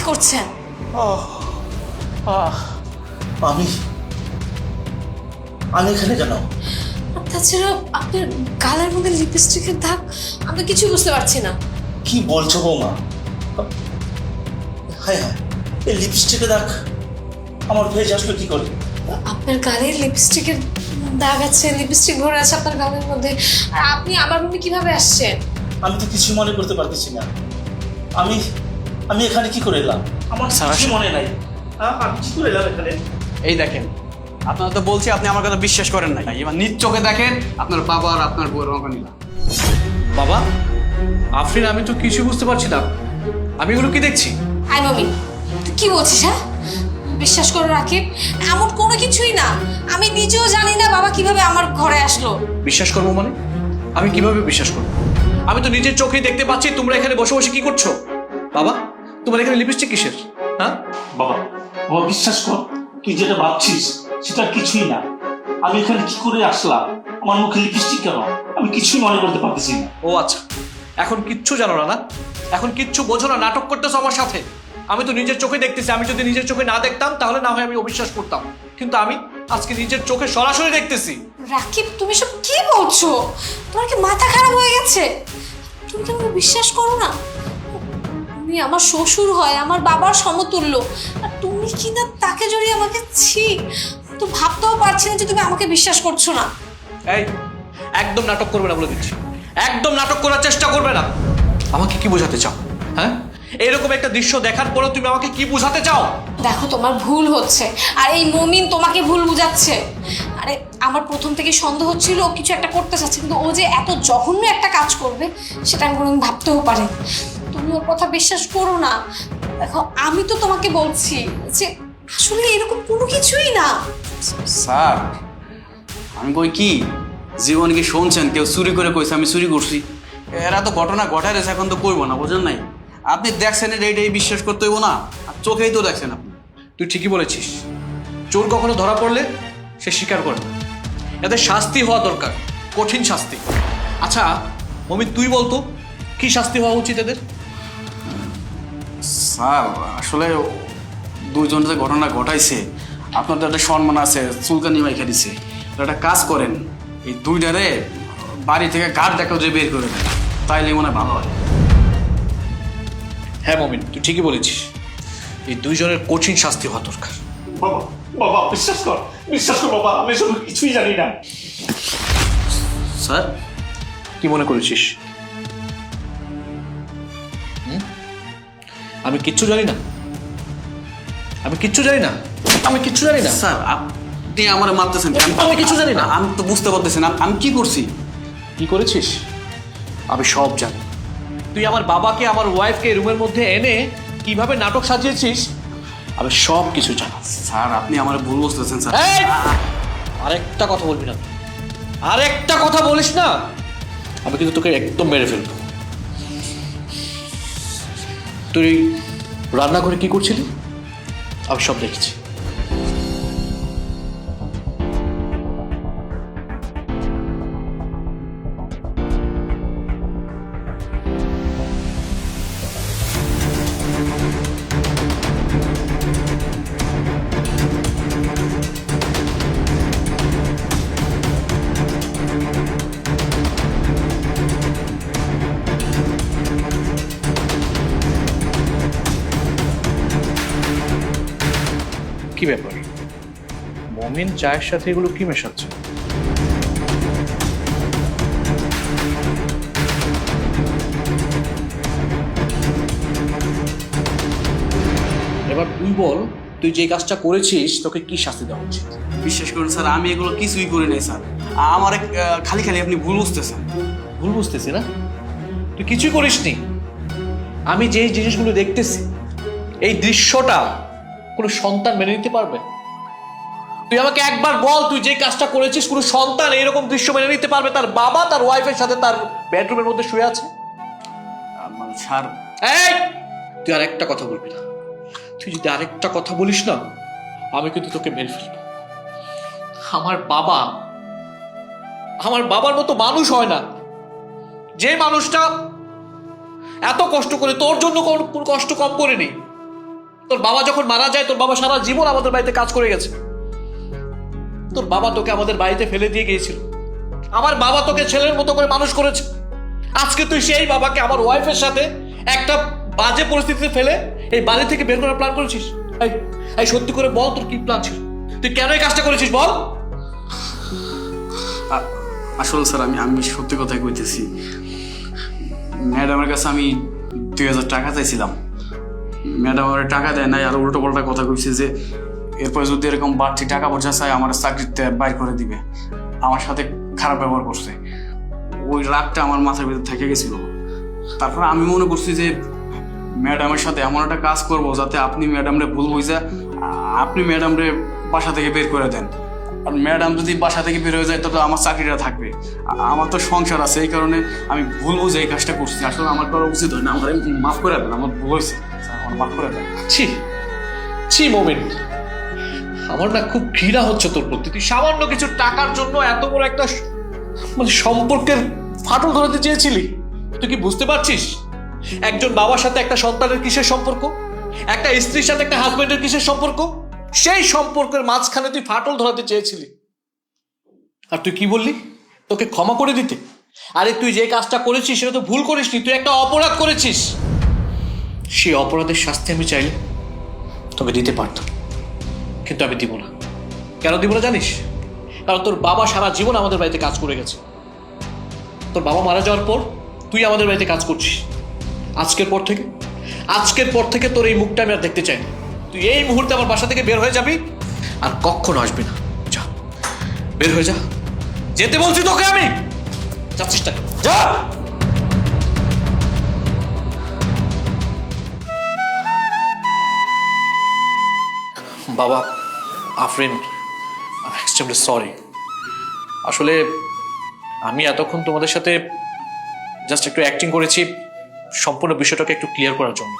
কি করছেন? আমি আমি এখানে কেন? তাছাড়া আপনার গালের মধ্যে লিপস্টিকের দাগ আমি তো কিছুই বুঝতে পারছি না। কি বলছো বৌমা? হায় হায় এই লিপস্টিকে দেখ আমার ভেজ আসলো কি করে? আপনার গালে লিপস্টিকের দাগ আছে লিপস্টিক ভরে আছে আপনার গালের মধ্যে আর আপনি আমার রুমে কীভাবে আসছেন? আমি তো কিছু মনে করতে পারতেছি না। আমি আমি এখানে কি করে এলাম? আমার স্যার, কিছু মনে নাই। হ্যাঁ, আমি কি করে এলাম এখানে? এই দেখেন আপনারা তো বলছি আপনি আমার কথা বিশ্বাস করেন নাই। এবার নিজ চোখে দেখেন আপনার বাবা আর আপনার বউয়ের রঙ নিলাম বাবা আফরিন আমি তো কিছু বুঝতে পারছি না। আমি এগুলো কি দেখছি? আই মমি তুই কি বলছিস হ্যাঁ? বিশ্বাস করো রাকিব এমন কোনো কিছুই না। আমি নিজেও জানি না বাবা কীভাবে আমার ঘরে আসলো। বিশ্বাস করব মানে? আমি কীভাবে বিশ্বাস করব? আমি তো নিজের চোখেই দেখতে পাচ্ছি তোমরা এখানে বসে বসে কি করছ? বাবা তোমার এখানে লিপস্টিক কিসের? হ্যাঁ? বাবা বাবা বিশ্বাস কর তুই যেটা ভাবছিস সেটা কিছুই না। আমি এখানে কি করে আসলাম? আমার মুখে লিপস্টিক কেন? আমি কিছুই মনে করতে পারতেছি না। ও আচ্ছা এখন কিচ্ছু জানো না না? এখন কিচ্ছু বোঝো না নাটক করতেছো আমার সাথে। আমি তো নিজের চোখে দেখতেছি আমি যদি নিজের চোখে না দেখতাম তাহলে না হয় আমি অবিশ্বাস করতাম। কিন্তু আমি আজকে নিজের চোখে সরাসরি দেখতেছি। রাকিব তুমি সব কি বলছো? তোমার কি মাথা খারাপ হয়ে গেছে? তুমি কি আমাকে বিশ্বাস করো না। তুমি আমার শ্বশুর হয় আমার বাবার সমতুল্য। আর তুমি কি না তাকে জড়িয়ে আমাকে ছি তো ভাবতেও পারছি না যে তুমি আমাকে বিশ্বাস করছ না। এই একদম নাটক করবে না বলে দিচ্ছি। একদম নাটক করার চেষ্টা করবে না। আমাকে কি বোঝাতে চাও? হ্যাঁ? এরকম একটা দৃশ্য দেখার পরেও তুমি আমাকে কি বোঝাতে চাও? দেখো তোমার ভুল হচ্ছে। আর এই মমিন তোমাকে ভুল বুঝাচ্ছে। আরে আমার প্রথম থেকে সন্দেহ হচ্ছিল ও কিছু একটা করতে চাচ্ছে কিন্তু ও যে এত জঘন্য একটা কাজ করবে সেটা আমি কোনোদিন ভাবতেও পারি তুমি ওর কথা বিশ্বাস করো না। দেখো আমি তো তোমাকে বলছি যে আসলে এরকম কোনো কিছুই না। স্যার আমি কই কি? জীবন কি শুনছেন? কেউ চুরি করে কইছে আমি চুরি করছি। এরা তো ঘটনা ঘটায় রয়েছে এখন তো করব না বোঝেন নাই? আপনি দেখছেন এটা এইটাই বিশ্বাস করতে হইব না? আর চোখেই তো দেখছেন আপনি। তুই ঠিকই বলেছিস। চোর কখনো ধরা পড়লে সে স্বীকার করে না। এদের শাস্তি হওয়া দরকার কঠিন শাস্তি। আচ্ছা মমিন তুই বলতো কি শাস্তি হওয়া উচিত এদের? স্যার আসলে দুইজন যে ঘটনা ঘটাইছে আপনার তো একটা সম্মান আছে চুলকানি মাইখা দিছে। তো একটা কাজ করেন এই দুইটারে বাড়ি থেকে গাঢ় দেখা যে বের করে দেন তাইলে মনে হয় ভালো হয়। হ্যাঁ মমিন তুই ঠিকই বলেছিস। এই দুইজনের কঠিন শাস্তি হওয়া দরকার। বাবা বাবা বিশ্বাস কর বিশ্বাস কর বাবা আমি এসব কিছুই জানি না। স্যার কি মনে করেছিস? আমি কিচ্ছু জানি না। আমি কিচ্ছু জানি না। আমি কিচ্ছু জানি না। স্যার আপনি আমার মারতেছেন কেন? আমি কিছু জানি না। আমি তো বুঝতে পারতেছি না। আমি কি করছি? কি করেছিস? আমি সব জানি। তুই আমার বাবাকে আমার ওয়াইফকে রুমের মধ্যে এনে কীভাবে নাটক সাজিয়েছিস? আমি সব কিছু জানি। স্যার আপনি আমার ভুল বুঝতেছেন স্যার! আরেকটা কথা বলবি না। আরেকটা কথা বলিস না। আমি কিন্তু তোকে একদম মেরে ফেলব। তুই রান্নাঘরে কি করছিলি? আমি সব দেখেছি। কি ব্যাপার? মমিন চায়ের সাথে এগুলো কি মেশাচ্ছে? এবার তুই বল তুই যে কাজটা করেছিস তোকে কি শাস্তি দেওয়া উচিত? বিশ্বাস করুন স্যার আমি এগুলো কিছুই করি নাই স্যার। আমার খালি খালি আপনি ভুল বুঝতেছেন। ভুল বুঝতেছি না? তুই কিছুই করিসনি। আমি যে জিনিসগুলো দেখতেছি এই দৃশ্যটা কোনো সন্তান মেনে নিতে পারবে? তুই আমাকে একবার বল তুই যে কাজটা করেছিস কোনো সন্তান এইরকম দৃশ্য মেনে নিতে পারবে? তার বাবা তার ওয়াইফের সাথে তার বেডরুমের মধ্যে শুয়ে আছে? স্যার এই তুই আরেকটা কথা বলবি না। তুই যদি আরেকটা কথা বলিস না আমি কিন্তু তোকে মেরে ফেলব। আমার বাবা আমার বাবার মতো মানুষ হয় না। যে মানুষটা এত কষ্ট করে তোর জন্য কোনো কোনো কষ্ট কম করেনি তোর বাবা যখন মারা যায়, তোর বাবা সারা জীবন আমাদের বাড়িতে কাজ করে গেছে। তোর বাবা তোকে আমাদের বাড়িতে ফেলে দিয়ে গিয়েছিল। আমার বাবা তোকে ছেলের মতো করে মানুষ করেছে। আজকে তুই সেই বাবাকে আমার ওয়াইফের সাথে একটা বাজে পরিস্থিতিতে ফেলে এই বাড়ি থেকে বের করার প্ল্যান করেছিস? এই এই সত্যি করে বল তোর কি প্ল্যান ছিল? তুই কেন এই কাজটা করেছিস বল? আসলে স্যার, আমি আমি সত্যি কথাই কইতেছি। ম্যাডামের কাছে আমি দুই হাজার টাকা চাইছিলাম। ম্যাডাম আমার টাকা দেয় নাই আর উল্টো পাল্টা কথা কইছে যে, এরপর যদি এরকম বাড়তি টাকা পয়সা চাই আমার চাকরিতে বাইর করে দিবে। আমার সাথে খারাপ ব্যবহার করছে। ওই রাগটা আমার মাথার ভিতরে থেকে গেছিল। তারপর আমি মনে করছি যে, ম্যাডামের সাথে এমন একটা কাজ করব যাতে আপনি ম্যাডামরে ভুল বুঝে, আপনি ম্যাডামরে বাসা থেকে বের করে দেন। আর ম্যাডাম যদি বাসা থেকে বের হয়ে যায় তবে আমার চাকরিটা থাকবে। আমার তো সংসার আছে, এই কারণে আমি ভুল বুঝে এই কাজটা করছি। আসলে আমার করা উচিত হয় না আমার মাফ করে দেন, আমার ভুল হয়েছে। আমার দেন ছি ছি মোমেন্ট আমার না খুব ঘৃণা হচ্ছে তোর প্রতি। তুই সামান্য কিছু টাকার জন্য এত বড় একটা মানে সম্পর্কের ফাটল ধরাতে চেয়েছিলি। তুই কি বুঝতে পারছিস? একজন বাবার সাথে একটা সন্তানের কিসের সম্পর্ক? একটা স্ত্রীর সাথে একটা হাজবেন্ডের কিসের সম্পর্ক? সেই সম্পর্কের মাঝখানে তুই ফাটল ধরাতে চেয়েছিলি। আর তুই কি বললি? তোকে ক্ষমা করে দিতে। আরে তুই যে কাজটা করেছিস, সেটা তো ভুল করিসনি। তুই একটা অপরাধ করেছিস। সেই অপরাধের শাস্তি আমি চাইলে তোকে দিতে পারতাম। কিন্তু আমি দিব না। কেন দিব না জানিস? কারণ তোর বাবা সারা জীবন আমাদের বাড়িতে কাজ করে গেছে। তোর বাবা মারা যাওয়ার পর তুই আমাদের বাড়িতে কাজ করছিস। আজকের পর থেকে, আজকের পর থেকে তোর এই মুখটা আমি আর দেখতে চাই না তুই এই মুহূর্তে আমার বাসা থেকে বের হয়ে যাবি আর কখনো আসবি না। যা, বের হয়ে যা। যেতে বলছি তোকে আমি। যাচ্ছিস যা! বাবা, আফরিন এক্সট্রিমলি সরি আসলে আমি এতক্ষণ তোমাদের সাথে জাস্ট একটু অ্যাক্টিং করেছি, সম্পূর্ণ বিষয়টাকে একটু ক্লিয়ার করার জন্য।